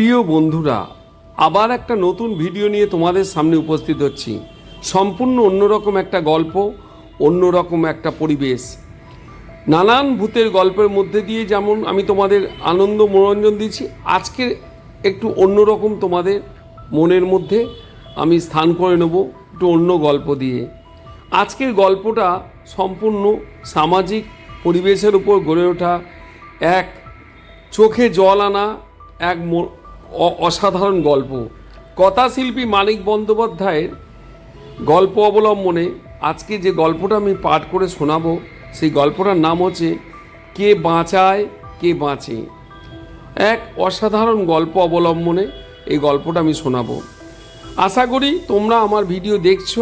প্রিয় বন্ধুরা, আবার একটা নতুন ভিডিও নিয়ে তোমাদের সামনে উপস্থিত হচ্ছি। সম্পূর্ণ অন্যরকম একটা গল্প, অন্যরকম একটা পরিবেশ। নানান ভূতের গল্পের মধ্যে দিয়ে যেমন আমি তোমাদের আনন্দ মনোরঞ্জন দিচ্ছি আজকে একটু অন্যরকম তোমাদের মনের মধ্যে আমি স্থান করে নেব একটু অন্য গল্প দিয়ে। আজকের গল্পটা সম্পূর্ণ সামাজিক পরিবেশের উপর গড়ে ওঠা, এক চোখে জল আনা, এক অসাধারণ গল্প। কথাশিল্পী মানিক বন্দ্যোপাধ্যায়ের গল্প অবলম্বনে আজকে যে গল্পটা আমি পাঠ করে শোনাবো, সেই গল্পটার নাম হচ্ছে কে বাঁচায়, কে বাঁচে। এক অসাধারণ গল্প অবলম্বনে এই গল্পটা আমি শোনাবো। আশা করি তোমরা আমার ভিডিও দেখছ,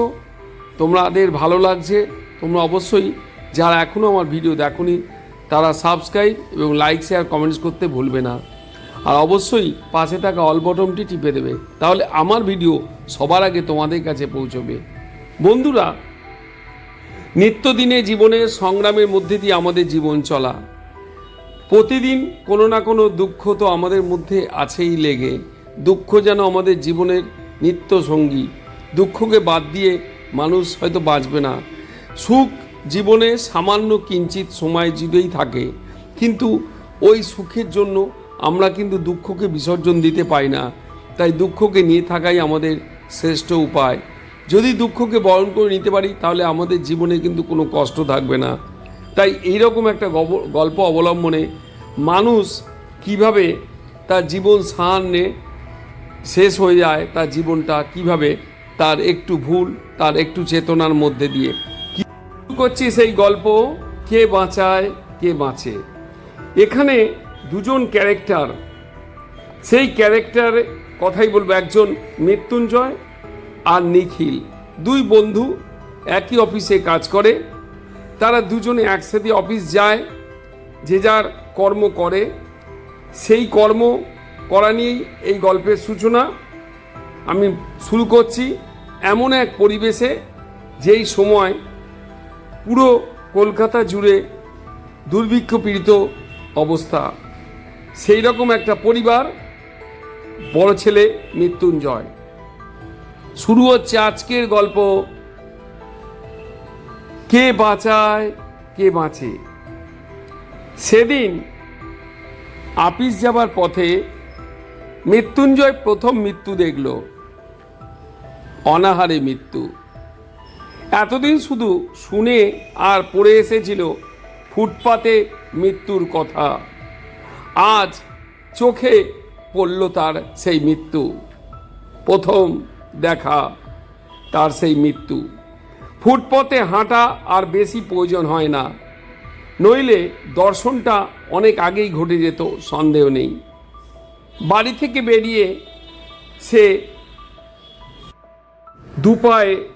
তোমাদের ভালো লাগছে, তোমরা অবশ্যই যারা এখনও আমার ভিডিও দেখোনি, তারা সাবস্ক্রাইব এবং লাইক, শেয়ার, কমেন্টস করতে ভুলবে না। আর অবশ্যই পাশে থাকা অল বটনটি টিপে দেবে। তাহলে আমার ভিডিও সবার আগে তোমাদের কাছে পৌঁছবে। বন্ধুরা, নিত্যদিনে জীবনের সংগ্রামের মধ্যে দিয়ে আমাদের জীবন চলা। প্রতিদিন কোনো না কোনো দুঃখ তো আমাদের মধ্যে আছেই লেগে। দুঃখ যেন আমাদের জীবনের নিত্য সঙ্গী। দুঃখকে বাদ দিয়ে মানুষ হয়তো বাঁচবে না। সুখ জীবনে সামান্য কিঞ্চিত সময় জুড়েই থাকে। কিন্তু ওই সুখের জন্য আমরা কিন্তু দুঃখকে বিসর্জন দিতে পাই না। তাই দুঃখকে নিয়ে থাকাই আমাদের শ্রেষ্ঠ উপায়। যদি দুঃখকে বরণ করে নিতে পারি, তাহলে আমাদের জীবনে কিন্তু কোনো কষ্ট থাকবে না। তাই এইরকম একটা গল্প অবলম্বনে মানুষ কীভাবে তার জীবন সাহান্যে শেষ হয়ে যায়, তার জীবনটা কীভাবে তার একটু ভুল, তার একটু চেতনার মধ্যে দিয়ে। কি করছি সেই গল্প? কে বাঁচায়? কে বাঁচে? এখানে দুজন ক্যারেক্টার। সেই ক্যারেক্টার কথাই বলব, একজন মৃত্যুঞ্জয় আর নিখিল। দুই বন্ধু একই অফিসে কাজ করে। তারা দুজনে একসাথে অফিস যায়, যে যার কর্ম করে। সেই কর্ম করা নিয়েই এই গল্পের সূচনা। আমি শুরু করছি এমন এক পরিবেশে যেই সময় পুরো কলকাতা জুড়ে দুর্ভিক্ষ পীড়িত অবস্থা। সেই রকম একটা পরিবার, বড় ছেলে, মৃত্যুঞ্জয়। শুরু হচ্ছে আজকের গল্প। কে বাঁচায়, কে বাঁচে? সেদিন আপিস যাবার পথে মৃত্যুঞ্জয় প্রথম মৃত্যু দেখল। অনাহারে মৃত্যু। এতদিন শুধু শুনে আর পড়ে এসেছিল ফুটপাতে মৃত্যুর কথা। আজ চোখে পড়ল তার সেই মৃত্যু। প্রথম দেখা তার সেই মৃত্যু। ফুটপথে হাঁটা আর বেশি প্রয়োজন হয় না। নইলে দর্শনটা অনেক আগেই ঘটে যেত, সন্দেহ নেই। বাড়ি থেকে বেরিয়ে সে দুপায়ে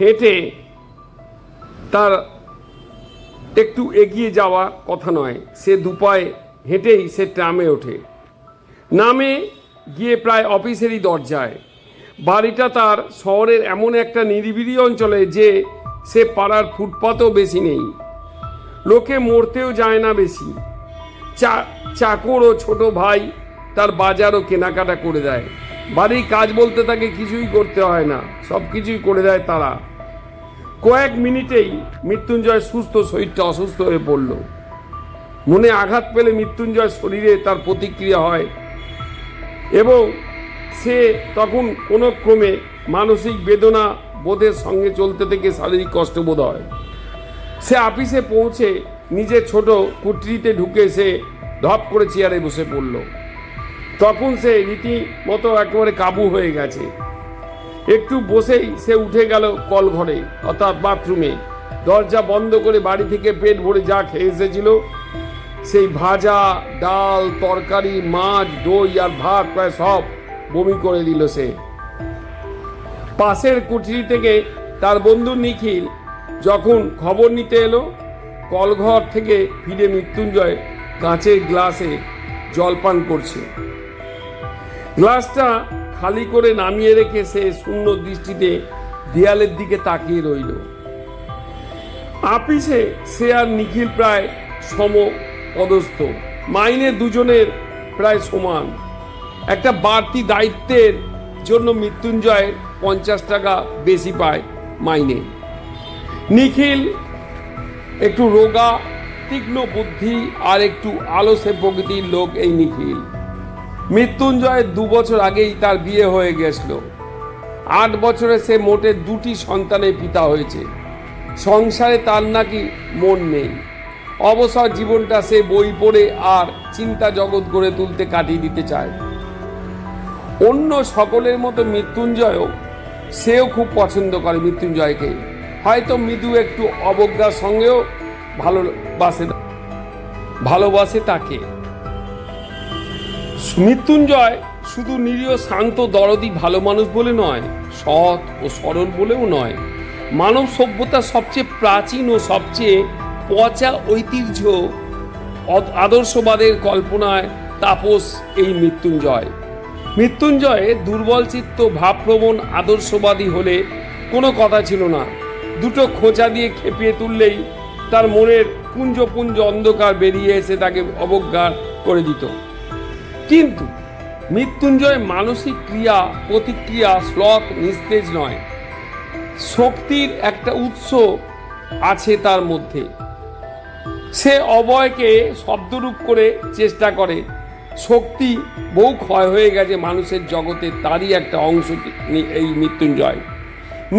হেঁটে তার একটু এগিয়ে যাওয়া কথা নয়। সে দুপায়ে হেঁটেই সে ট্রামে ওঠে। নামে গিয়ে প্রায় অফিসেরই দরজায়। বাড়িটা তার শহরের এমন একটা নিরিবিলি অঞ্চলে যে সে পাড়ার ফুটপাতও বেশি নেই। লোকে মরতেও যায় না বেশি। চা, চাকর ও ছোট ভাই তার বাজারও কেনাকাটা করে দেয়। বাড়ির কাজ বলতে তাকে কিছুই করতে হয় না সব কিছুই করে দেয় তারা। কয়েক মিনিটেই মৃত্যুঞ্জয় সুস্থ, শরীরটা অসুস্থ হয়ে পড়ল। মনে আঘাত পেলে মৃত্যুঞ্জয় শরীরে তার প্রতিক্রিয়া হয়। এবং সে তখন কোনো ক্রমে মানসিক বেদনা বোধের সঙ্গে চলতে থেকে শারীরিক কষ্ট বোধ হয়। সে আপিসে পৌঁছে নিজের ছোট কুটরিতে ঢুকে সে ধপ করে চেয়ারে বসে পড়ল। তখন সে রীতিমতো একেবারে কাবু হয়ে গেছে। একটু বসেই সে উঠে গেল কল ঘরে অর্থাৎ বাথরুমে। দরজা বন্ধ করে বাড়ি থেকে পেট ভরে যা খেয়ে এসেছিল সেই ভাজা ডাল, তরকারি, মাছ, দই আর ভাত প্রায় সব বমি করে দিল সে। পাশের কুঠরি থেকে তার বন্ধু নিখিল যখন খবর নিতে এলো, কলঘর থেকে ফিরে মৃত্যুঞ্জয় কাঁচের গ্লাসে জলপান করছে। গ্লাসটা খালি করে নামিয়ে রেখে সে শূন্য দৃষ্টিতে দেয়ালের দিকে তাকিয়ে রইল। আপিসে সে আর নিখিল প্রায় সম পদস্থ। মাইনে দুজনের প্রায় সমান। একটা বাড়তি দায়িত্বের জন্য মৃত্যুঞ্জয় পঞ্চাশ টাকা বেশি পায় মাইনে। নিখিল একটু রোগা, তীক্ষ্ণ বুদ্ধি আর একটু আলসে প্রকৃতির লোক এই নিখিল। মৃত্যুঞ্জয়ের দু বছর আগেই তার বিয়ে হয়ে গেছিল। আট বছরে সে মোটে দুটি সন্তানের পিতা হয়েছে। সংসারে তার নাকি মন নেই। অবসর জীবনটা সে বই পড়ে আর চিন্তা জগৎ গড়ে তুলতে কাটিয়ে দিতে চায়। অন্য সকলের মতো মৃত্যুঞ্জয়ও সেও খুব পছন্দ করে মৃত্যুঞ্জয়কে। হয়তো মৃদু একটু অবজ্ঞার সঙ্গেও ভালোবাসে ভালোবাসে তাকে। মৃত্যুঞ্জয় শুধু নিরীহ, শান্ত, দরদি, ভালো মানুষ বলে নয়, সৎ ও সরল বলেও নয়। মানব সভ্যতার সবচেয়ে প্রাচীন ও সবচেয়ে পচা ঐতিহ্য আদর্শবাদের কল্পনায় তাপস এই মৃত্যুঞ্জয়। মৃত্যুঞ্জয়ে দুর্বল চিত্ত ভাবপ্রবণ আদর্শবাদী হলে কোনো কথা ছিল না। দুটো খোঁচা দিয়ে খেপিয়ে তুললেই তার মনের পুঞ্জ পুঞ্জ অন্ধকার বেরিয়ে এসে তাকে অবজ্ঞা করে দিত। কিন্তু মৃত্যুঞ্জয় মানসিক ক্রিয়া, প্রতিক্রিয়া, শ্লথ, নিস্তেজ নয়। শক্তির একটা উৎস আছে তার মধ্যে। সে অবয়কে শব্দরূপ করে চেষ্টা করে। শক্তি বহু ক্ষয় হয়ে গেছে মানুষের জগতে, তারই একটা অংশ এই মৃত্যুঞ্জয়।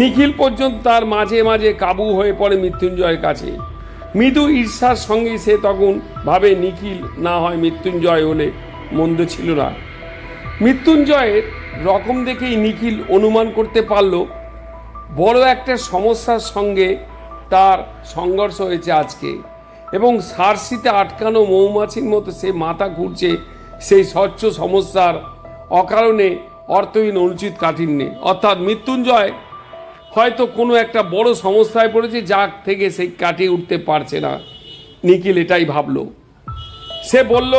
নিখিল পর্যন্ত তার মাঝে মাঝে কাবু হয়ে পড়ে মৃত্যুঞ্জয়ের কাছে। মৃদু ঈর্ষার সঙ্গে সে তখন ভাবে নিখিল না হয় মৃত্যুঞ্জয় হলে মন্দ ছিল না। মৃত্যুঞ্জয়ের রকম দেখেই নিখিল অনুমান করতে পারল, বড় একটা সমস্যার সঙ্গে তার সংঘর্ষ হয়েছে আজকে। এবং সারসিতে আটকানো মৌমাছির মতো সে মাথা ঘুরছে সেই স্বচ্ছ সমস্যার অকারণে অর্থহীন অনুচিত কাঠিন্যে। অর্থাৎ মৃত্যুঞ্জয় হয়তো কোনো একটা বড় সমস্যায় পড়েছে যার থেকে সে কাটিয়ে উঠতে পারছে না। নিখিল এটাই ভাবলো। সে বলল,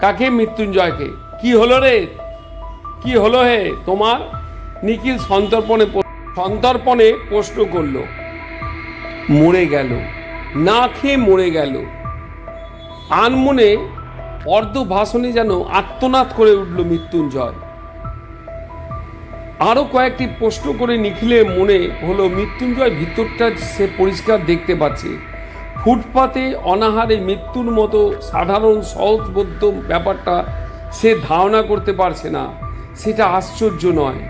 কাকে মৃত্যুঞ্জয়কে? কি হলো রে? কি হলো হে তোমার? নিখিল সন্তর্পণে সন্তর্পণে প্রশ্ন করল। মরে গেল। না খেয়ে মরে গেল। আনমনে অর্ধ ভাষণে যেন আত্মনাদ করে উঠল মৃত্যুঞ্জয়। আরও কয়েকটি প্রশ্ন করে নিখিলে মনে হলো, মৃত্যুঞ্জয় ভিতরটা সে পরিষ্কার দেখতে পাচ্ছে। ফুটপাতে অনাহারে মৃত্যুর মতো সাধারণ সহজবোধ্য ব্যাপারটা সে ধারণা করতে পারছে না। সেটা আশ্চর্য নয়।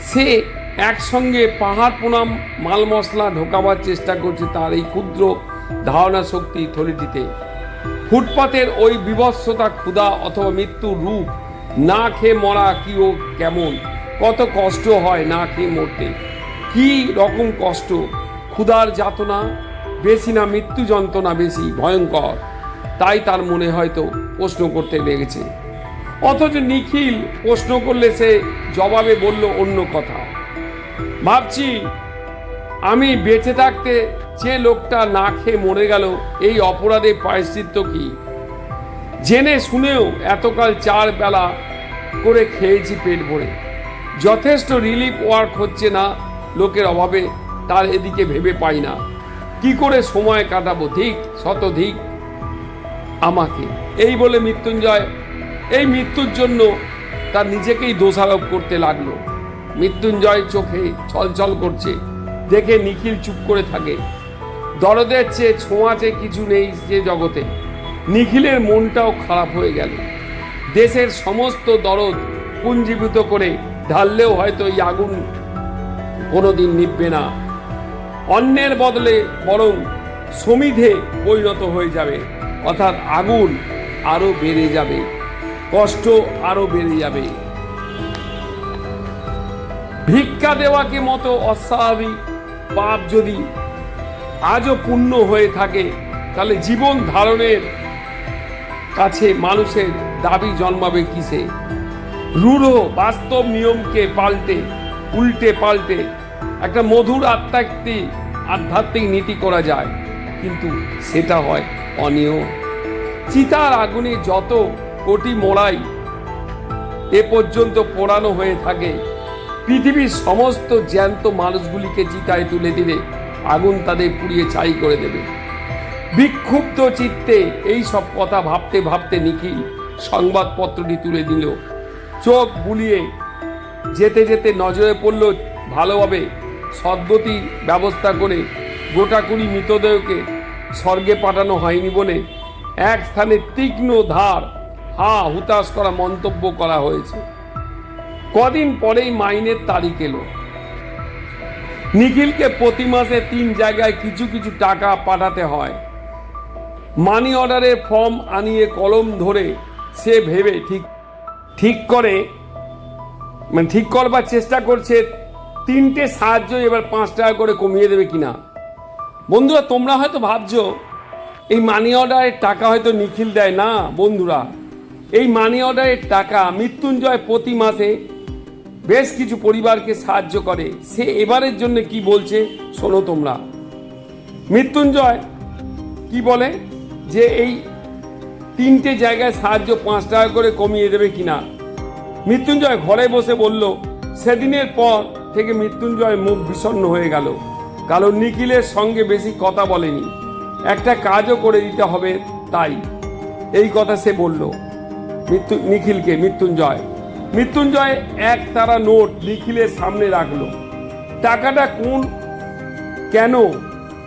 সে একসঙ্গে পাহাড় প্রণাম, মাল মশলা ঢোকাবার চেষ্টা করছে তার এই ক্ষুদ্র ধারণা শক্তি থলিটিতে। ফুটপাতের ওই বিভৎসতা ক্ষুধা অথবা মৃত্যুর রূপ, না খেয়ে মরা কি ও কেমন? কত কষ্ট হয় না খেয়ে মরতে? কি রকম কষ্ট? ক্ষুধার যাতনা, বেশি না মৃত্যু যন্ত্রণা বেশি, ভয়ঙ্কর। তাই তার মনে হয়তো প্রশ্ন করতে লেগেছে। অথচ নিখিল প্রশ্ন করলে সে জবাবে বলল অন্য কথা। ভাবছি আমি বেঁচে থাকতে যে লোকটা না খেয়ে মরে গেল, এই অপরাধে প্রায়শ্চিত্ত কি? জেনে শুনেও এতকাল চার বেলা করে খেয়েছি পেট ভরে। যথেষ্ট রিলিফ ওয়ার্ক হচ্ছে না লোকের অভাবে, তার এদিকে ভেবে পাই না। কি করে সময় কাটাবো, ধিক শতধিক আমাকে। এই বলে মৃত্যুঞ্জয়, এই মৃত্যুর জন্য তার নিজেকেই দোষারোপ করতে লাগল। মৃত্যুঞ্জয় চোখে ছলছল করছে। দেখে নিখিল চুপ করে থাকে। দরদের চেয়ে ছোঁয়াচে কিছু নেই যে জগতে। নিখিলের মনটাও খারাপ হয়ে গেল। দেশের সমস্ত দরদ পুঞ্জীভূত করে ঢাললেও হয়তো এই আগুন কোনোদিন নিভবে না। অন্যের বদলে বরং সমিধে পরিণত হয়ে যাবে। অর্থাৎ আগুন আরও বেড়ে যাবে। কষ্ট আরও বেড়ে যাবে। ভিক্ষা দেওয়াকে মতো অস্বাভাবিক? পাপ যদি আজও পূর্ণ হয়ে থাকে, তাহলে জীবন ধারণের কাছে মানুষের দাবি জন্মাবে কিসে? রূঢ় বাস্তব নিয়মকে পাল্টে, উল্টে পাল্টে একটা মধুর আত্মাত্মিক আধ্যাত্মিক নীতি করা যায়, কিন্তু সেটা হয় অনিয়ম। চিতার আগুনে যত কোটি মোড়াই এ পর্যন্ত পোড়ানো হয়ে থাকে পৃথিবীর সমস্ত জ্যান্ত মানুষগুলিকে চিতায় তুলে দিলে আগুন তাদের পুড়িয়ে ছাই করে দেবে। বিক্ষুব্ধ চিত্তে এই সব কথা ভাবতে ভাবতে নিখিল সংবাদপত্রটি তুলে দিল। চোখ বুলিয়ে যেতে যেতে নজরে পড়ল ভালোভাবে সদ্গতির ব্যবস্থা করে গোটা কুড়ি মৃতদেহকে স্বর্গে পাঠানো হয়নি বলে এক স্থানে তীক্ষ্ণ ধার, হা হুতাশ করা মন্তব্য করা হয়েছে। কদিন পরেই মাইনের তারিখ এলো। নিখিলকে প্রতি মাসে তিন জায়গায় কিছু কিছু টাকা পাঠাতে হয়। মানি অর্ডারের ফর্ম আনিয়ে কলম ধরে সে ভেবে ঠিক ঠিক করে মানে ঠিক করবার চেষ্টা করছে, তিনটে সাহায্য এবার পাঁচ টাকা করে কমিয়ে দেবে কিনা। বন্ধুরা, তোমরা হয়তো ভাবছ, এই মানি অর্ডারের টাকা হয়তো নিখিল দেয় না, বন্ধুরা। এই মানি অর্ডারের টাকা মৃত্যুঞ্জয় প্রতি মাসে বেশ কিছু পরিবারকে সাহায্য করে। সে এবারের জন্য কি বলছে শোনো তোমরা। মৃত্যুঞ্জয় কি বলে? যে এই তিনটে জায়গায় সাহায্য পাঁচ টাকা করে কমিয়ে দেবে কিনা। মৃত্যুঞ্জয় ঘরে বসে বলল, সেদিনের পর থেকে মৃত্যুঞ্জয় মুখ বিষণ্ণ হয়ে গেল। কারণ নিখিলের সঙ্গে বেশি কথা বলেনি। একটা কাজও করে দিতে হবে তাই। এই কথা সে বলল। মৃত্যু নিখিলকে মৃত্যুঞ্জয় মৃত্যুঞ্জয় এক তারা নোট নিখিলের সামনে রাখল। টাকাটা কোন, কেন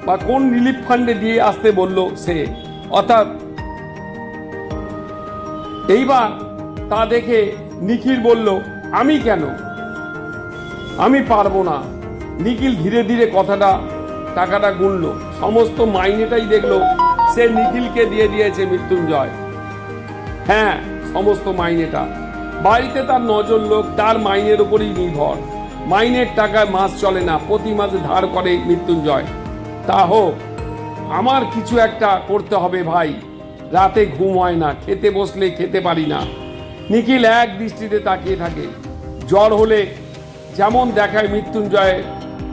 বা কোন রিলিফ ফান্ডে দিয়ে আসতে বলল সে? অর্থাৎ এইবার তা দেখে নিখিল বলল, আমি কেন? আমি পারব না। নিখিল ধীরে ধীরে কথাটা, টাকাটা গুনল। সমস্ত মাইনেটাই দেখল, সে নিখিলকে দিয়ে দিয়েছে মৃত্যুঞ্জয়। হ্যাঁ সমস্ত মাইনেটা। বাড়িতে তার নজর লোক, তার মাইনের উপরই নির্ভর। মাইনের টাকায় মাস চলে না, প্রতি মাসে ধার করে মৃত্যুঞ্জয়। তা হোক, আমার কিছু একটা করতে হবে ভাই। রাতে ঘুম হয় না, খেতে বসলে খেতে পারি না। নিখিল এক দৃষ্টিতে তাকিয়ে থাকে। জ্বর হলে যেমন দেখায় মৃত্যুঞ্জয়,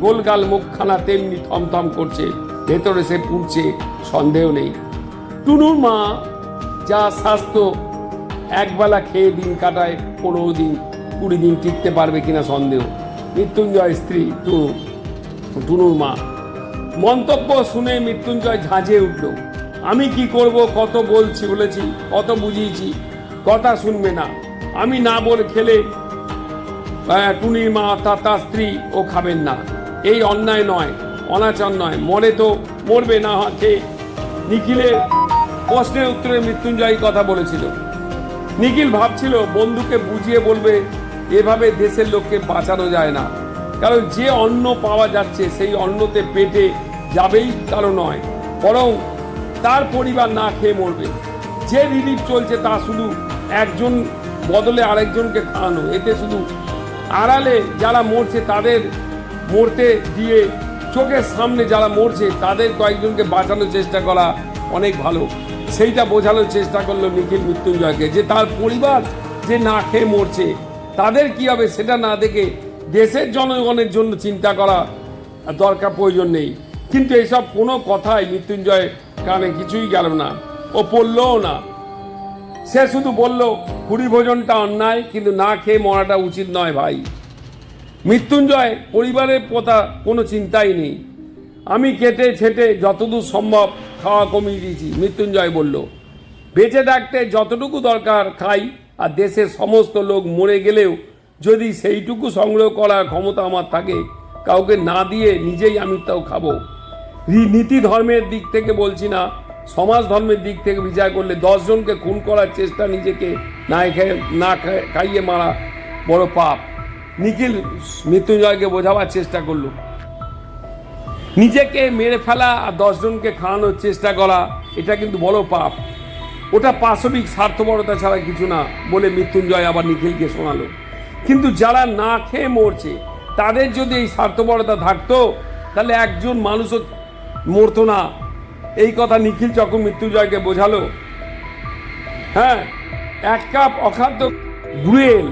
গোলগাল মুখখানা তেমনি থমথম করছে। ভেতরে সে পুড়ছে, সন্দেহ নেই। টুনুর মা যা স্বাস্থ্য একবেলা খেয়ে দিন কাটায়, পনেরো দিন, কুড়ি দিন টিকতে পারবে কিনা সন্দেহ। মৃত্যুঞ্জয় স্ত্রী টুনু টুনুর মা। মন্তব্য শুনে মৃত্যুঞ্জয় ঝাঁঝে উঠল, আমি কি করব, কত বলছি, বলেছি, কত বুঝিয়েছি, কথা শুনবে না। আমি না বলে খেলে টুনির মা, তার তার স্ত্রী ও খাবেন না। এই অন্যায় নয়, অনাচার নয়। মরে তো মরবে না হাতে নিখিলের প্রশ্নের উত্তরে মৃত্যুঞ্জয় কথা বলেছিল নিখিল ভাবছিল বন্ধুকে বুঝিয়ে বলবে, এভাবে দেশের লোককে বাঁচানো যায় না। কারণ যে অন্ন পাওয়া যাচ্ছে, সেই অন্নতে পেটে যাবেই কারও নয়, বরং তার পরিবার না খেয়ে মরবে। যে রিলিফ চলছে, তা শুধু একজন বদলে আরেকজনকে খাওয়ানো, এতে শুধু আড়ালে যারা মরছে, তাদের মরতে দিয়ে চোখের সামনে যারা মরছে, তাদের কয়েকজনকে বাঁচানোর চেষ্টা করা অনেক ভালো। সেইটা বোঝানোর চেষ্টা করল নিখিল মৃত্যুঞ্জয়কে যে তার পরিবার যে না খেয়ে মরছে, তাদের কি হবে সেটা না দেখে দেশের জনগণের জন্য চিন্তা করা দরকার, প্রয়োজন নেই। কিন্তু এসব কোনো কথাই মৃত্যুঞ্জয় কানে কিছুই গেল না ও পড়লও না। সে শুধু বলল ভোজনটা অন্যায়, কিন্তু না খেয়ে মরাটা উচিত নয় ভাই। মৃত্যুঞ্জয় পরিবারের কথা কোনো চিন্তাই নেই। আমি কেটে ছেটে যতদূর সম্ভব খাওয়া কমিয়ে দিয়েছি। মৃত্যুঞ্জয় বলল, বেঁচে থাকতে যতটুকু দরকার খাই, আর দেশের সমস্ত লোক মরে গেলেও যদি সেইটুকু সংগ্রহ করার ক্ষমতা আমার থাকে, কাউকে না দিয়ে নিজেই আমি তাও খাব। নীতি ধর্মের দিক থেকে বলছি না, সমাজ ধর্মের দিক থেকে বিচার করলে দশজনকে খুন করার চেষ্টা নিজেকে না খেয়ে, না খাই- খাইয়ে মারা বড় পাপ। নিখিল মৃত্যুঞ্জয়কে বোঝাবার চেষ্টা করল। নিজেকে মেরে ফেলা আর দশজনকে খাওয়ানোর চেষ্টা করা, এটা কিন্তু বড় পাপ। ওটা পাশবিক স্বার্থপরতা ছাড়া কিছু না বলে মৃত্যুঞ্জয় আবার নিখিলকে শোনালো। কিন্তু যারা না খেয়ে মরছে, তাদের যদি এই স্বার্থপরতা থাকতো, তাহলে একজন মানুষও মরতো না। এই কথা নিখিল চক্র মৃত্যুঞ্জয়কে বোঝালো হ্যাঁ এক কাপ অখাদ্য গুয়েল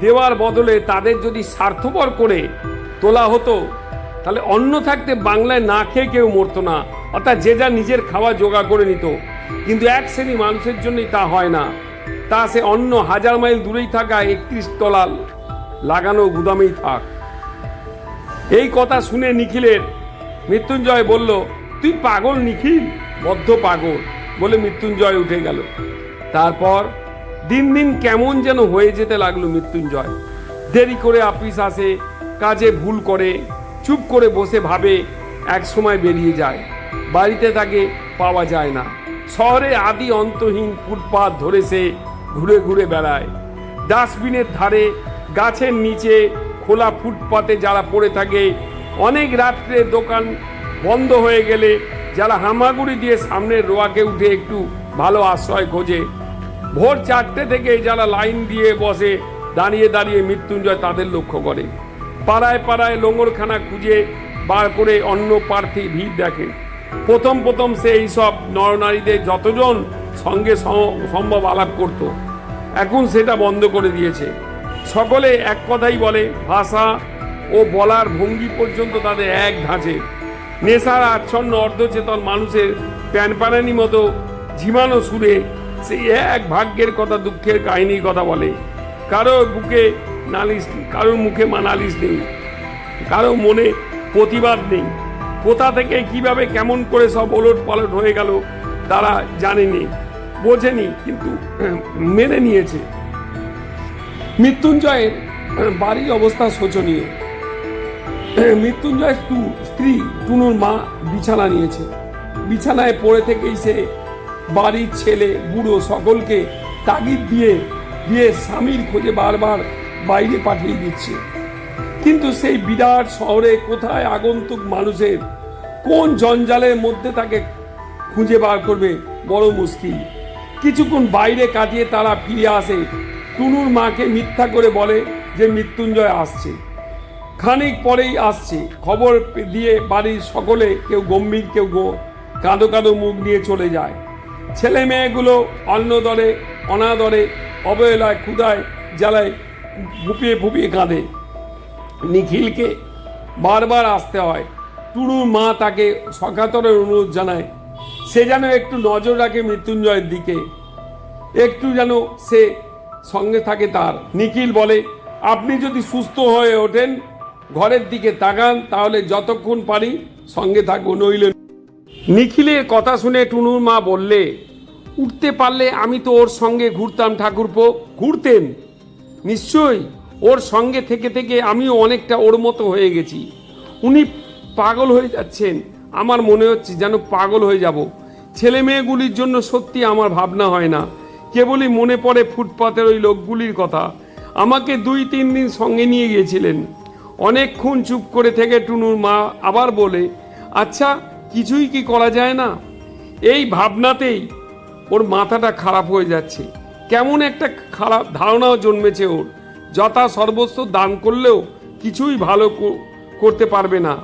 দেওয়ার বদলে তাদের যদি স্বার্থপর করে তোলা হতো তাহলে অন্ন থাকতে বাংলায় না খেয়ে কেউ মরতো না। অর্থাৎ যে যা নিজের খাওয়া জোগাড় করে নিত। কিন্তু এক শ্রেণি মানুষের জন্যই তা হয় না। তা সে অন্য হাজার মাইল দূরেই থাকা একত্রিশ তলা লাগানো গুদামেই থাক। এই কথা শুনে নিখিলের মৃত্যুঞ্জয় বলল, তুই পাগল নিখিল? বদ্ধ পাগল? বলে মৃত্যুঞ্জয় উঠে গেল। তারপর দিন দিন কেমন যেন হয়ে যেতে লাগল মৃত্যুঞ্জয়। দেরি করে আপিস আসে, কাজে ভুল করে চুপ করে বসে ভাবে, এক সময় বেরিয়ে যায়। বাড়িতে তাকে পাওয়া যায় না। শহরে আদি অন্তহীন ফুটপাত ধরে সে ঘুরে ঘুরে বেড়ায়। ডাস্টবিনের ধারে, গাছের নিচে, খোলা ফুটপাতে যারা পড়ে থাকে, অনেক রাত্রে দোকান বন্ধ হয়ে গেলে যারা হামাগুড়ি দিয়ে সামনের রোয়াকে উঠে একটু ভালো আশ্রয় খোঁজে। ভোর চারটে থেকে যারা লাইন দিয়ে বসে, দাঁড়িয়ে দাঁড়িয়ে মৃত্যুঞ্জয় তাদের লক্ষ্য করে। পাড়ায় পাড়ায় লোঙরখানা খুঁজে বার করে অন্য প্রার্থী ভিড় দেখে। প্রথম প্রথম সে এইসব নরনারীদের যতজন সঙ্গে সম্ভব আলাপ করত। এখন সেটা বন্ধ করে দিয়েছে। সকলে এক কথাই বলে, ভাষা ও বলার ভঙ্গি পর্যন্ত তাদের এক ধাঁচে। নেশার আচ্ছন্ন অর্ধচেতন মানুষের প্যানপানানি মতো ঝিমানো সুরে সেই এক ভাগ্যের কথা, দুঃখের কাহিনীর কথা বলে। কারও বুকে নালিশ কারোর মুখে মা নালিশ নেই কারও মনে প্রতিবাদ নেই। কোথা থেকে, কীভাবে, কেমন করে সব ওলট পালট হয়ে গেল, তারা জানেনি, বোঝেনি, কিন্তু মেনে নিয়েছে। মৃত্যুঞ্জয়ের বাড়ির অবস্থা শোচনীয়। মৃত্যুঞ্জয় স্তু- স্ত্রী টুনুর মা বিছানা নিয়েছে। বিছানায় পড়ে থেকেই সে বাড়ির ছেলে, বুড়ো সকলকে তাগিদ দিয়ে দিয়ে স্বামীর খোঁজে বারবার বাইরে পাঠিয়ে দিচ্ছে। কিন্তু সেই বিরাট শহরে কোথায় আগন্তুক মানুষের, কোন জঞ্জালের মধ্যে তাকে খুঁজে বার করবে, বড় মুশকিল। কিছুক্ষণ বাইরে কাটিয়ে তারা ফিরে আসে। টুনুর মাকে মিথ্যা করে বলে যে মৃত্যুঞ্জয় আসছে। খানিক পরেই আসছে। খবর দিয়ে বাড়ির সকলে কেউ গম্ভীর, কেউ গো, কাঁদো কাঁদো মুখ নিয়ে চলে যায়। ছেলে মেয়েগুলো অন্য দরে অনাদরে, অবহেলায় ক্ষুদায় জ্বালায় ফুপিয়ে ফুপিয়ে কাঁদে। নিখিলকে বারবার আসতে হয়। টুনুর মা তাকে সকাতরের অনুরোধ জানায়, সে যেন একটু নজর রাখে মৃত্যুঞ্জয়ের দিকে। একটু যেন সে সঙ্গে থাকে তার। নিখিল বলে, আপনি যদি সুস্থ হয়ে ওঠেন, ঘরের দিকে তাকান, তাহলে যতক্ষণ পারি সঙ্গে থাকব, নইলে নিখিলের কথা শুনে টুনুর মা বললে, উঠতে পারলে আমি তো ওর সঙ্গে ঘুরতাম ঠাকুরপো, ঘুরতেন। নিশ্চয়ই। ওর সঙ্গে থেকে থেকে আমিও অনেকটা ওর মতো হয়ে গেছি। উনি পাগল হয়ে যাচ্ছেন। আমার মনে হচ্ছে যেন পাগল হয়ে যাব। ছেলে মেয়েগুলির জন্য সত্যি আমার ভাবনা হয় না। কেবলই মনে পড়ে ফুটপাতের ওই লোকগুলির কথা। আমাকে দুই তিন দিন সঙ্গে নিয়ে গিয়েছিলেন। অনেকক্ষণ চুপ করে থেকে টুনুর মা আবার বলে আচ্ছা কিছুই কি করা যায় না? এই ভাবনাতেই ওর মাথাটা খারাপ হয়ে যাচ্ছে। কেমন একটা খারাপ ধারণাও জন্মেছে ওর যথা সর্বস্ব দান করলেও কিছুই ভালো করতে পারবে না।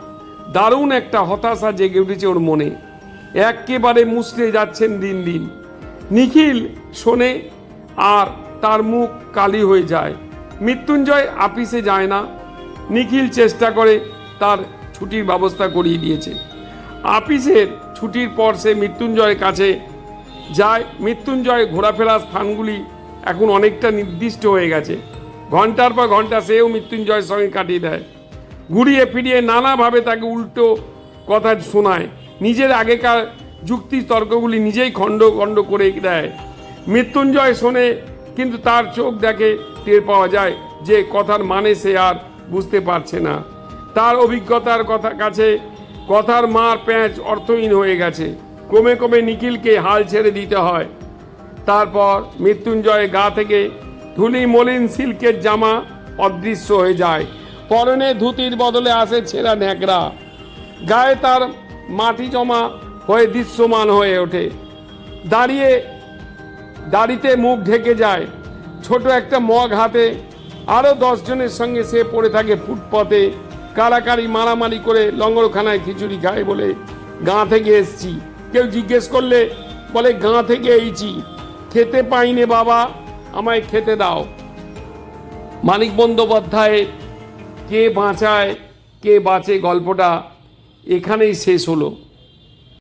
দারুণ একটা হতাশা জেগে উঠেছে ওর মনে। একেবারে মুচড়ে যাচ্ছেন দিন দিন। নিখিল শোনে, আর তার মুখ কালি হয়ে যায়। মৃত্যুঞ্জয় আপিসে যায় না। নিখিল চেষ্টা করে তার ছুটির ব্যবস্থা করিয়ে দিয়েছে। আপিসের ছুটির পর সে মৃত্যুঞ্জয়ের কাছে যায়, মৃত্যুঞ্জয় ঘোরাফেরার স্থানগুলি এখন অনেকটা নির্দিষ্ট হয়ে গেছে। ঘণ্টার পর ঘণ্টা সেও মৃত্যুঞ্জয়ের সঙ্গে কাটিয়ে দেয়। ঘুরিয়ে ফিরিয়ে নানাভাবে তাকে উল্টো কথা শোনায়। নিজের আগেকার যুক্তি তর্কগুলি নিজেই খণ্ড খণ্ড করে দেয়। মৃত্যুঞ্জয় শোনে, কিন্তু তার চোখ দেখে টের পাওয়া যায় যে কথার মানে সে আর বুঝতে পারছে না। তার অভিজ্ঞতার কথা কাছে কথার মার প্যাঁচ অর্থহীন হয়ে গেছে। ক্রমে ক্রমে নিখিলকে হাল ছেড়ে দিতে হয়। তারপর মৃত্যুঞ্জয় গা থেকে ধুলি মলিন সিল্কের জামা অদৃশ্য হয়ে যায়। পরনে ধুতির বদলে আসে ছেঁড়া ন্যাকড়া। গায়ে তার মাটি জমা হয়ে দৃশ্যমান হয়ে ওঠে। দাঁড়িয়ে, দাড়িতে মুখ ঢেকে যায়। ছোট একটা মগ হাতে আরও দশজনের সঙ্গে সে পড়ে থাকে ফুটপথে কারাকারি মারামারি করে লঙ্গরখানায় খিচুড়ি খায় বলে গাঁ থেকে এসছি। কেউ জিজ্ঞেস করলে বলে, গাঁ থেকে এইছি খেতে পাইনে বাবা, আমায় খেতে দাও। মানিক বন্দ্যোপাধ্যায়, কে বাঁচায়, কে বাঁচে গল্পটা এখানেই শেষ হলো।